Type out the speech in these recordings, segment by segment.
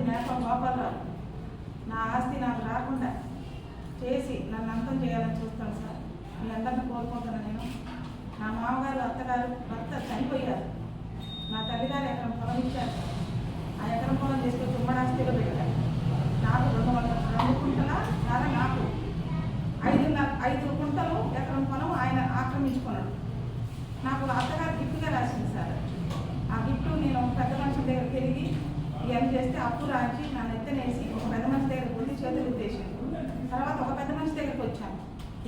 నా మరిది మేకల గోపాలరావు నా ఆస్తి నాకు రాకుండా చేసి నన్ను అంతం చేయాలని చూస్తాను సార్. మీ అందరిని కోరుకుంటున్నాను నేను. నా మామగారు అత్తగారు భర్త చనిపోయారు. నా తల్లిగారు ఎకరం పొలం ఇచ్చారు. ఆ ఎకరం పొలం తీసుకొచ్చి ఉమ్మడి పెట్టారు నాకు రెండు వందల రెండు కుంటల చాలా నాకు ఐదున్నర ఐదు కుంటలు ఎకరం పొలం ఆయన ఆక్రమించుకున్నాడు నాకు అత్తగారు గిఫ్ట్గా రాసింది సార్ ఆ గిఫ్ట్ నేను పెద్ద మనిషి దగ్గర తిరిగి ఇవన్నీ రాసి నా నెత్తనేసి ఒక పెద్ద మనిషి దగ్గరికి పోతే చేతులు ఎత్తేసింది తర్వాత ఒక పెద్ద మనిషి దగ్గరికి వచ్చాను.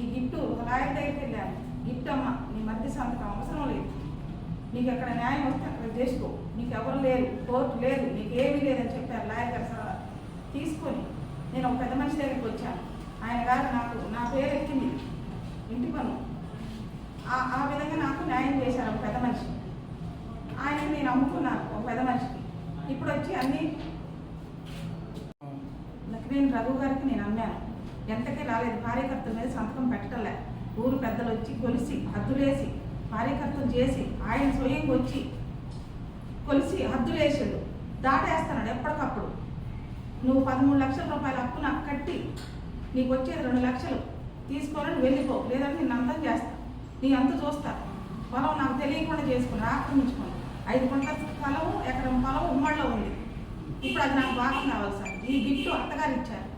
ఈ గిఫ్ట్ ఒక లాయర్ దగ్గరికి వెళ్ళాను గిఫ్ట్ అమ్మ నీ మధ్య సంతకం అవసరం లేదు. నీకు ఎక్కడ న్యాయం వస్తే అక్కడ చేసుకో. నీకు ఎవరు లేరు కోర్టు లేదు నీకు ఏమీ లేదని చెప్పారు లాయర్ గారు సార్ తీసుకొని నేను ఒక పెద్ద మనిషి దగ్గరికి వచ్చాను. ఆయన గారు నాకు నా పేరు ఎక్కింది. ఇంటి పను ఆ- ఆ విధంగా నాకు న్యాయం చేశారు ఒక పెద్ద మనిషి ఆయనకి నేను అమ్ముకున్నాను ఒక పెద్ద మనిషికి ఇప్పుడు వచ్చి అన్ని లక్ష్మీ రఘు గారికి నేను అమ్మాను ఎంతకే రాలేదు. భార్యకర్తల మీద సంతకం పెట్టలే. ఊరు పెద్దలు వచ్చి కొలిసి హద్దులేసి భార్యకర్తలు చేసి ఆయన స్వయంగా వచ్చి కొలిసి హద్దులేసాడు దాటేస్తున్నాడు ఎప్పటికప్పుడు. నువ్వు పదమూడు లక్షల రూపాయల అప్పు నాకు కట్టి నీకు వచ్చేది రెండు లక్షలు. తీసుకొని వెళ్ళిపో. లేదంటే నేను అంతం చేస్తా. నీ అంత చూస్తా. పొలం నాకు తెలియకుండా చేసుకుని ఆక్రమించుకుని ఐదు గుంటల పొలం ఎకరం పొలం ఉమ్మడిలో ఉంది. ఇప్పుడు అది నాకు భాగం కావాలి సార్. ఈ గిఫ్ట్ అత్తగారు ఇచ్చారు.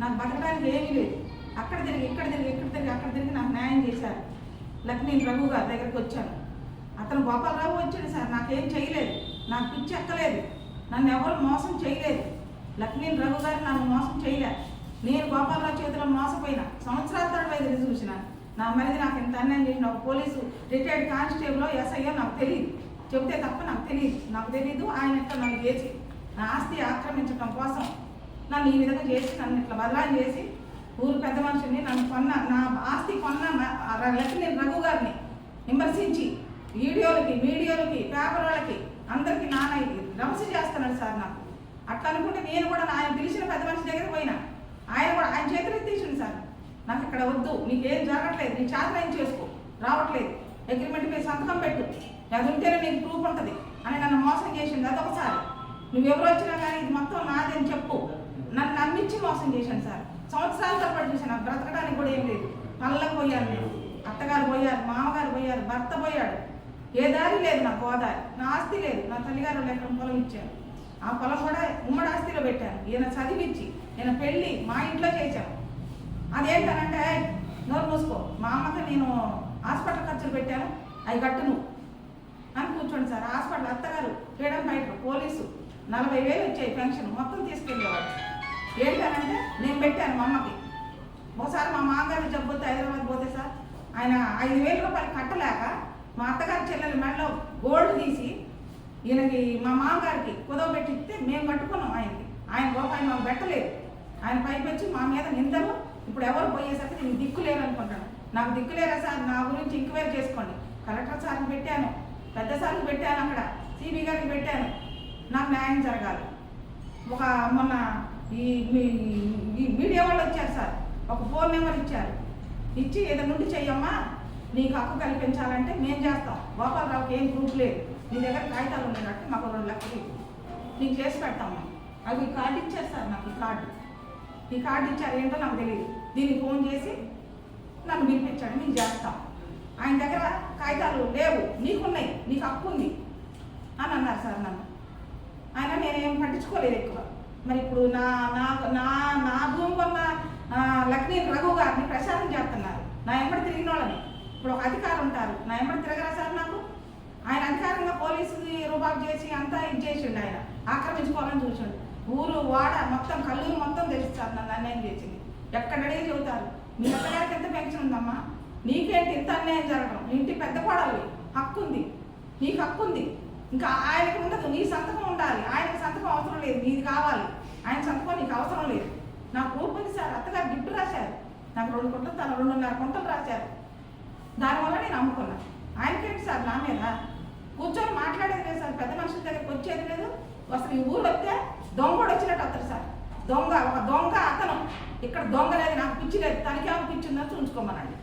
నాకు బతకడానికి ఏమీ లేదు అక్కడ తిరిగి ఇక్కడ తిరిగి ఇక్కడ తిరిగి అక్కడ తిరిగి నాకు న్యాయం చేశారు. లక్ష్మీ రఘు గారి దగ్గరికి వచ్చాను. అతను గోపాలరావు వచ్చాడు సార్ నాకేం చేయలేదు. నాకు పిచ్చి ఎక్కలేదు. నన్ను ఎవరు మోసం చేయలేదు. లక్ష్మీ రఘు గారు నన్ను మోసం చేయలేదు నేను గోపాలరావు చేతిలో మోసపోయినా. సంవత్సరాల తరబడి ఎదురు చూసిన. నా మరిది నాకు ఇంత అన్యాయం చేసిన ఒక పోలీసు రిటైర్డ్ కానిస్టేబుల్ ఎస్ఐయో నాకు తెలియదు చెబితే తప్ప నాకు తెలియదు నాకు తెలియదు ఆయన ఇట్లా నన్ను చేసి నా ఆస్తి ఆక్రమించడం కోసం నన్ను ఈ విధంగా చేసి నన్ను ఇట్లా బదలాయి చేసి ఊరు పెద్ద మనిషిని నన్ను కొన్న నా ఆస్తి కొన్న మ- రఘు గారిని విమర్శించి వీడియోలకి వీడియోలకి పేపర్ వాళ్ళకి అందరికి నాన్న రమసి చేస్తున్నాడు సార్ నాకు. అట్లా అనుకుంటే నేను కూడా ఆయన పిలిచిన పెద్ద మనిషి దగ్గర పోయినా. ఆయన కూడా ఆయన చేతులు తీసిండు సార్. నాకు ఇక్కడ వద్దు నీకేం జరగట్లేదు నీ చేతన ఏం చేసుకో రావట్లేదు. అగ్రిమెంట్ మీద సంతకం పెట్టు. అది ఉంటేనే నీకు ప్రూఫ్ ఉంటుంది. అని నన్ను మోసం చేసింది అదొకసారి నువ్వెవరు వచ్చినా కానీ ఇది మొత్తం నాదని చెప్పు. నన్ను నమ్మించి మోసం చేశాను సార్. సంవత్సరాల తరబడి చూశాను నాకు బ్రతకడానికి కూడా ఏం లేదు. పళ్ళకు పోయాను నేను. అత్తగారు పోయారు మామగారు పోయారు భర్త పోయాడు. ఏ దారి లేదు నాకు గోదారి నా ఆస్తి లేదు. నా తల్లిగారు ఎకరం పొలం ఇచ్చారు. ఆ పొలం కూడా ఉమ్మడి ఆస్తిలో పెట్టాను ఈయన చదివించి ఈయన పెళ్ళి మా ఇంట్లో చేశాను అదేంటనంటే నోరు మూసుకో. మా అమ్మకి నేను హాస్పిటల్ ఖర్చులు పెట్టాను. అవి కట్టు నువ్వు అని కూర్చోండి సార్. హాస్పిటల్ అత్తగారు ఫ్రీడమ్ ఫైటర్ పోలీసు. నలభై వేలు వచ్చాయి పెన్షన్. మొత్తం తీసుకెళ్ళేవాడు ఏంటనంటే నేను పెట్టాను మా అమ్మకి. ఒకసారి మా మామగారు జబ్బు వస్తే హైదరాబాద్ పోతే సార్ ఆయన ఐదు వేల రూపాయలు కట్టలేక మా అత్తగారి చెల్లెల మెడలో గోల్డ్ తీసి ఈయనకి మా మామగారికి కుదవ పెట్టిస్తే మేము కట్టుకున్నాం ఆయనకి. ఆయన రూపాయి మాకు పెట్టలేదు. ఆయన పైకి వచ్చి మా మీద నిందలు. ఇప్పుడు ఎవరు పోయేసరికి నేను దిక్కులేరు అనుకుంటాను నాకు దిక్కు లేరా సార్? నా గురించి ఇంక్వైరీ చేసుకోండి. కలెక్టర్ సార్కి పెట్టాను. పెద్ద సార్కి పెట్టాను అక్కడ. సిబి గారికి పెట్టాను. నాకు న్యాయం జరగాలి. ఒక మొన్న ఈ మీ- ఈ మీడియా వాళ్ళు వచ్చారు సార్. ఒక ఫోన్ నెంబర్ ఇచ్చారు. ఇచ్చి ఏదో నుండి చెయ్యమ్మా. నీకు హక్కు కల్పించాలంటే మేము చేస్తాం. గోపాలరావుకి ఏం ప్రూఫ్ లేదు. నీ దగ్గర కాగితాలు ఉండేటట్టు మాకు రెండు లక్షలు నీకు చేసి పెడతాం అవి కార్డు ఇచ్చారు సార్ నాకు ఈ కార్డు ఈ కార్డు ఇచ్చారు ఏంటో నాకు తెలియదు. దీనికి ఫోన్ చేసి నన్ను పిలిపించాడు మేము చేస్తాం. ఆయన దగ్గర కాగితాలు లేవు. నీకున్నాయి. నీకు హక్కు ఉంది. అని అన్నారు సార్ నన్ను. ఆయన నేనేం పట్టించుకోలేదు ఎక్కువ. మరి ఇప్పుడు నా నా నా నా భూమి కొన్న లక్ష్మీ రఘు గారిని ప్రచారం చేస్తున్నారు. నా ఎంబడి తిరిగిన వాళ్ళని. ఇప్పుడు ఒక అధికారం ఉంటారు. నా ఎంబడి తిరగరా సార్ నాకు? ఆయన అధికారంగా పోలీసు రూబాబు చేసి అంతా ఇది చేసిండు ఆయన. ఆక్రమించుకోవాలని చూసిండు. ఊరు వాడ మొత్తం కల్లూరు మొత్తం తెలుస్తారు నన్ను అన్యాయం చేసింది. ఎక్కడ చెబుతారు? మీ అత్తగారికి ఎంత పెన్షన్ ఉందమ్మా? నీకేంటి ఇంత అన్యాయం జరగడం? ఇంటి పెద్ద కోడలు హక్కు ఉంది నీకు హక్కు ఉంది ఇంకా ఆయనకు ఉండదు. నీ సంతకం ఉండాలి. ఆయన సంతకం లేదు నీది కావాలి. ఆయన సంతకం నీకు అవసరం లేదు. నాకు ప్రూఫ్ ఉంది సార్ అత్తగారు గిఫ్ట్ రాశారు. నాకు రెండు కుంటలు తన రెండున్నర కుంటలు రాశారు. దానివల్ల నేను అమ్ముకున్నా. ఆయనకేంటి సార్ నా మీద? కూర్చొని మాట్లాడేది లేదు సార్. పెద్ద మనుషుల దగ్గరికి వచ్చేది లేదు. అసలు ఈ ఊరు వస్తే దొంగ కూడా వచ్చినట్టు వస్తారు సార్. దొంగ ఒక దొంగ అతను. ఇక్కడ దొంగ లేదు నాకు పిచ్చి లేదు. తనకేమో పిచ్చి ఉందని చూసుకోమనండి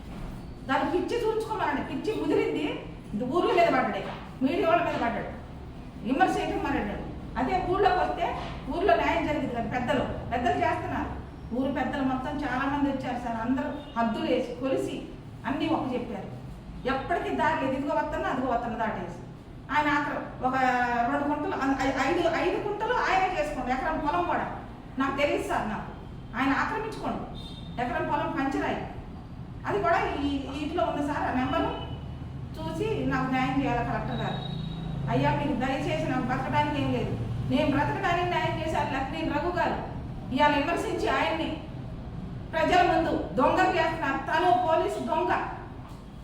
దాని పిచ్చి చూపించుకోమనండి. పిచ్చి ముదిరింది. ఊరు మీద పడ్డాడు. మీడియా వాళ్ళ మీద పడ్డాడు. విమర్శ చేయటం మాట్లాడాడు అదే ఊళ్ళోకి వస్తే ఊర్లో న్యాయం జరిగింది కదా పెద్దలు. పెద్దలు చేస్తున్నారు. ఊరు పెద్దలు మొత్తం చాలా మంది వచ్చారు సార్. అందరూ హద్దులు వేసి కొలిసి అన్నీ ఒక చెప్పారు. ఎప్పటికీ దారి లేదు. ఇదిగో వస్తున్నా అదిగో వస్తున్న దాటేసి. ఆయన ఆఖరు ఒక రెండు గుంటలు ఐదు ఐదు గుంటలు ఆయన చేసుకోండి. ఎకరం పొలం కూడా. నాకు తెలియదు సార్ నాకు. ఆయన ఆక్రమించుకోండి. ఎకరం పొలం పంచరాయి. అది కూడా ఈ ఇంట్లో ఉంది సార్ ఆ నెంబరు చూసి నాకు న్యాయం చేయాలి కలెక్టర్ గారు. అయ్యా మీకు దయచేసి బ్రతకడానికి ఏం లేదు. నేను బ్రతకడానికి న్యాయం చేశారు లక్ష్మీ రఘు గారు. ఇవాళ విమర్శించి ఆయన్ని ప్రజల ముందు దొంగ చేస్తున్నారు. తను పోలీసు దొంగ.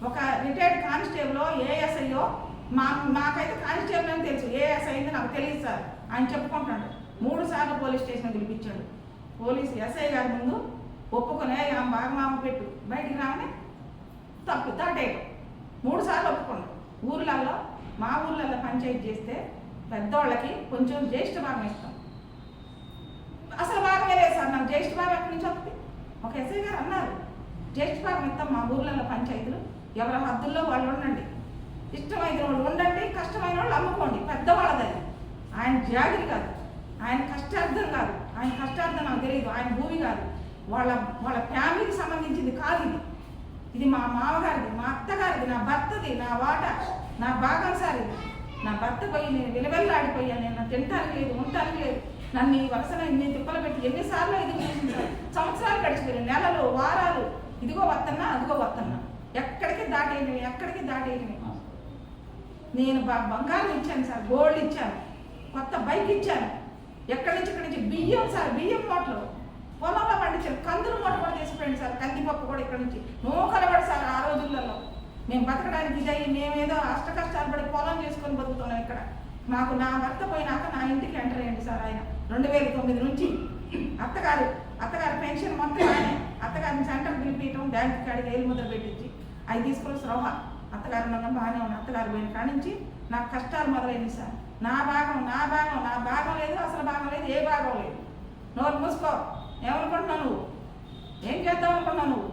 ఒక రిటైర్డ్ కానిస్టేబుల్ ఏఎస్ఐయో మా మాకైతే కానిస్టేబుల్ అని తెలుసు. ఏఎస్ఐ అయింది నాకు తెలియదు సార్. ఆయన చెప్పుకుంటాడు మూడు సార్లు పోలీస్ స్టేషన్ పిలిపించాడు. పోలీసు ఎస్ఐ గారి ముందు ఒప్పుకునే ఆమె బాగా మామ పెట్టు. బయటికి రాగానే తప్పు దాటేయడం మూడు సార్లు ఒప్పుకున్నాడు ఊర్లలో మా ఊర్లలో పంచాయతీ చేస్తే పెద్దవాళ్ళకి కొంచెం జ్యేష్ఠ భాగం ఇస్తాం అసలు భాగమే లేదు సార్ నాకు జ్యేష్ఠ భాగం ఎక్కడి నుంచి వస్తుంది? ఒక ఎస్ఐ గారు అన్నారు జ్యేష్ఠ భాగం ఇస్తాం మా ఊర్లలో పంచాయతీలు ఎవరి హద్దుల్లో వాళ్ళు ఉండండి. ఇష్టమైన వాళ్ళు ఉండండి కష్టమైన వాళ్ళు అమ్ముకోండి పెద్దవాళ్ళది. ఆయన జాగిరి కాదు ఆయన కష్టార్థం కాదు ఆయన కష్టార్థం నాకు తెలియదు ఆయన భూమి కాదు. వాళ్ళ వాళ్ళ ఫ్యామిలీకి సంబంధించింది కాదు ఇది. ఇది మా మామగారిది మా అత్తగారిది నా భర్తది నా వాట నా భాగం సార్ ఇది. నా భర్త పోయి నేను విలువెల్లాడిపోయాను నేను నాకు తింటానికి లేదు ఉండటానికి లేదు. నన్ను ఈ వరుసలో ఎన్ని తిప్పలు పెట్టి ఎన్నిసార్లు ఇది చేసింది. సార్ సంవత్సరాలు గడిచిపోయాయి నెలలు వారాలు. ఇదిగో వస్తున్నా అదిగో వస్తున్నా ఎక్కడికి దాటేయలేము ఎక్కడికి దాటేయలేము నేను? బంగారం ఇచ్చాను సార్ గోల్డ్ ఇచ్చాను కొత్త బైక్ ఇచ్చాను. ఎక్కడి నుంచి ఇక్కడి నుంచి బియ్యం సార్ బియ్యం మూటలు పొలంలో పండించాను కందులు మూట కూడా చేసిపోయింది సార్ కందిపప్పు కూడా ఇక్కడ నుంచి. నూకలబడి సార్ ఆ రోజులలో. మేము బతకడానికి ఇదయ్యి మేమేదో అష్ట కష్టాలు పడి పొలం చేసుకొని బతుకుతున్నాం ఇక్కడ. మాకు నా భర్త పోయినాక నా ఇంటికి ఎంటర్ అయ్యండి సార్ ఆయన. రెండు వేల తొమ్మిది నుంచి అత్తగారు అత్తగారి పెన్షన్ మొత్తం ఆయన. అత్తగారిని సెంటర్ పిలిపించడం బ్యాంక్ కాడికి ఏలు ముద్ర పెట్టించి అవి తీసుకున్న శ్రమ అత్తగారు నన్ను బాగానే ఉన్న. అత్తగారు పోయిన కానించి నాకు కష్టాలు మొదలైంది సార్. నా భాగం నా భాగం నా భాగం లేదు అసలు భాగం లేదు ఏ భాగం లేదు. నోరు మూసుకో. ఏమనుకుంటున్నావు నువ్వు? ఏం చేద్దాం అనుకున్నావు నువ్వు?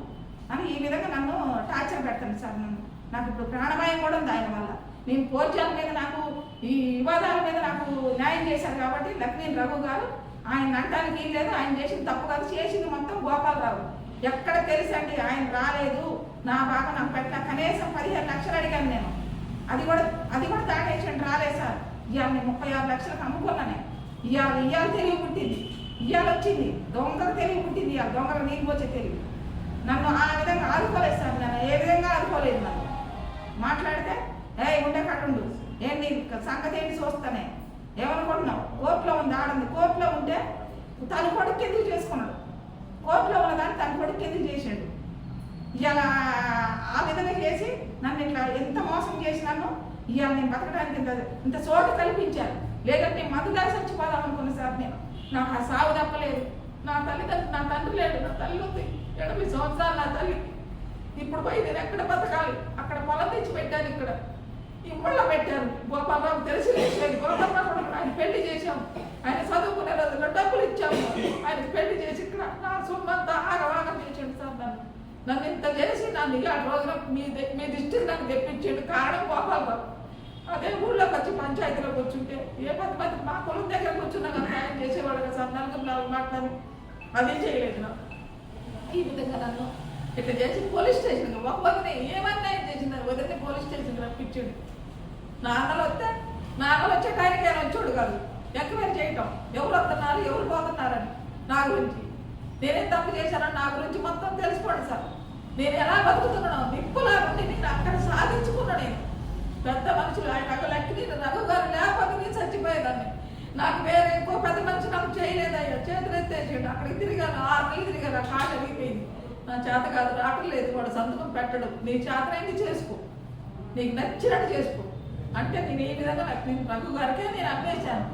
అని ఈ విధంగా నన్ను టార్చర్ పెడతాను సార్ నన్ను. నాకు ఇప్పుడు ప్రాణభయం కూడా ఉంది ఆయన వల్ల. నేను పోర్చాల మీద నాకు ఈ వివాదాల మీద నాకు న్యాయం చేశారు కాబట్టి లక్ష్మీ రఘు గారు ఆయన అంటానికి ఏం లేదు. ఆయన చేసింది తప్పు కాదు. చేసింది మొత్తం గోపాలరావు. ఎక్కడ తెలుసండి ఆయన రాలేదు. నా భాగం నాకు పెట్టిన కనీసం పదిహేను లక్షలు అడిగాను నేను. అది కూడా అది కూడా దాటేసండి. రాలేదు సార్. ఇవాళ నేను ముప్పై ఆరు లక్షలకు అమ్ముకున్నానే ఇవాళ ఇవాళ తెలివి పుట్టింది. ఇవాళ వచ్చింది. దొంగలు తెలివి పుట్టింది ఇవాళ. దొంగలు నీకు వచ్చే తెలివి. నన్ను ఆ విధంగా ఆదుకోలేదు సార్. నన్ను ఏ విధంగా ఆదుకోలేదు నన్ను. మాట్లాడితే ఏ ఉండే కట్టుండు ఏం నీ సంగతి ఏంటి చూస్తానే. ఏమనుకుంటున్నావు? కోర్టులో ఉంది ఆడంది కోర్టులో ఉంటే తను కొడుకు ఎందుకు చేసుకున్నాడు? కోర్టులో ఉన్నదాన్ని తన కొడుకు ఎందుకు చేసాడు? ఇలా ఆ విధంగా చేసి నన్ను ఇట్లా ఎంత మోసం చేసినాను ఇవాళ నేను బతకడానికి ఇంత ఇంత చోటు కల్పించాను. లేదంటే మందు దాసి చచ్చిపోదాం అనుకున్న సార్ నేను. నాకు ఆ సాగు తప్పలేదు. నా తల్లిదండ్రులు నా తండ్రి లేడు. నా తల్లి ఉంది. ఎనభై సంవత్సరాలు నా తల్లి. ఇప్పుడు పోయి నేను ఎక్కడ బతకాలి? అక్కడ పొలం తెచ్చి పెట్టాను ఇక్కడ. ఇవ్వళ్ళ పెట్టాను. గోపాలరావు తెలిసి లేదు గోపాలరావు కూడా ఆయన పెళ్ళి చేశాం. ఆయన చదువుకునే రోజుల్లో డబ్బులు ఇచ్చాము. ఆయన పెళ్ళి చేసి ఇక్కడ నా సొమ్మంతా ఆగవాగం చేసాడు సార్ నన్ను. నన్ను ఇంత చేసి నన్ను ఇలాంటి రోజున మీ మీ దృష్టికి నాకు తెప్పించాడు కారణం గోపాలరావు. అదే ఊళ్ళోకి వచ్చి పంచాయతీలోకి కూర్చుంటే ఏ పది మంది మా పొలం దగ్గర కూర్చున్నా కదా ఆయన చేసేవాడు కదా సార్ నలుగురు నాలుగు మాట్లాడి. అదే చేయలేదు నా ఈ విధంగా నన్ను ఇట్లా చేసి పోలీస్ స్టేషన్ ఒక వదిన ఏమన్నా చేసింది వదిలితే పోలీస్ స్టేషన్ రప్పించాడు. నాన్నలు వస్తే నాన్నలు వచ్చే టైంకి ఆయన వచ్చాడు కాదు. ఎంక్వైరీ చేయటం. ఎవరు వస్తున్నారు ఎవరు పోతున్నారని. నా గురించి. నేనేం తప్పు చేశానని నా గురించి మొత్తం తెలుసుకోండి సార్. నేను ఎలా బతుకుతున్నాను నిప్పులా ఉండి నేను అక్కడ సాధించుకున్నా నేను. పెద్ద మనుషులు ఆయన నాకు లక్కి రఘు గారు లేకపోతే నేను చచ్చిపోయేదాన్ని. నాకు వేరే ఇంకో పెద్ద మనిషి నాకు చేయలేదయ్యా. చేతులు ఎత్తేసాడు అక్కడికి తిరిగాను ఆరు నెలలు తిరిగాను ఆ కాళ్ళు అరిగిపోయింది. నా చేత కాదు రావట్లేదు వాడు సంతకం పెట్టడు. నీ చేతనైంది చేసుకో. నీకు నచ్చినట్టు చేసుకో. అంటే నేను ఈ విధంగా నాకు నేను రఘు గారికే నేను అమ్మేశాను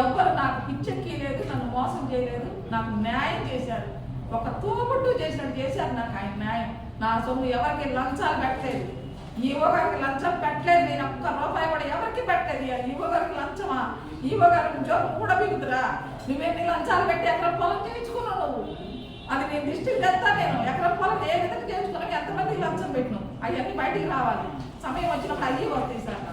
ఎవ్వరు నాకు పిచ్చెక్కి లేదు నన్ను మోసం చేయలేదు నాకు న్యాయం చేశారు. ఒక తోబుట్టు చేసినట్టు చేశారు నాకు ఆయన న్యాయం. నా సొమ్ము ఎవరికి లంచాలు పెట్టలేదు. ఈవో గారికి లంచం పెట్టలేదు. నేను ఒక్క రూపాయి కూడా ఎవరికి పెట్టలేదు. ఇవాళ ఈవో గారికి లంచమా? ఈవో గారికి జోబు కూడా బిగుతురా నువ్వేమి లంచాలు పెట్టి ఎకరం పొలం చేయించుకున్నావు నువ్వు? అది నేను దృష్టికి తెస్తా నేను. ఎకరం పొలం ఏ విధంగా చేయించుకున్నావు ఎంతమంది లంచం పెట్టినాం అవన్నీ బయటికి రావాలి. సమయం వచ్చినప్పుడు అయ్యి వస్తాయి సార్.